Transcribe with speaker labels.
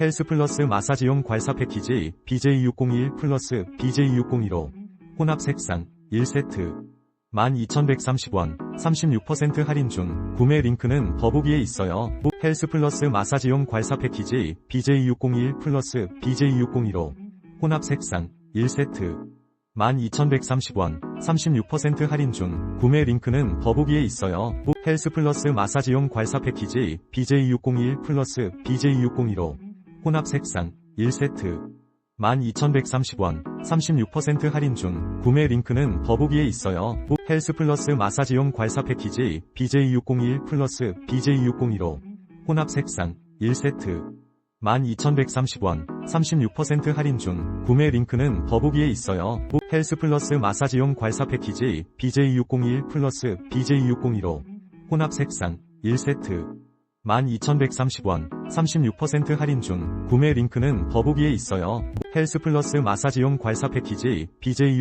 Speaker 1: 헬스 플러스 마사지용 괄사 패키지 BJ601 플러스 BJ601호 혼합 색상 1세트. 12,130원 36% 할인 중 구매 링크는 더보기에 있어요. 헬스 플러스 마사지용 괄사 패키지 BJ601 플러스 BJ601호 혼합 색상 1세트. 12,130원 36% 할인 중 구매 링크는 더보기에 있어요. 헬스 플러스 마사지용 괄사 패키지 BJ601 플러스 BJ601호 혼합 색상 1세트. 12,130원 36% 할인 중 구매 링크는 더보기에 있어요. 헬스 플러스 마사지용 괄사 패키지 BJ601 플러스 BJ601호 혼합 색상 1세트. 12,130원 36% 할인 중 구매 링크는 더보기에 있어요. 헬스 플러스 마사지용 괄사 패키지 BJ601 플러스 BJ601호 혼합 색상 1세트 12,130원 36% 할인 중 구매 링크는 더보기에 있어요. 헬스 플러스 마사지용 괄사 패키지 BJ6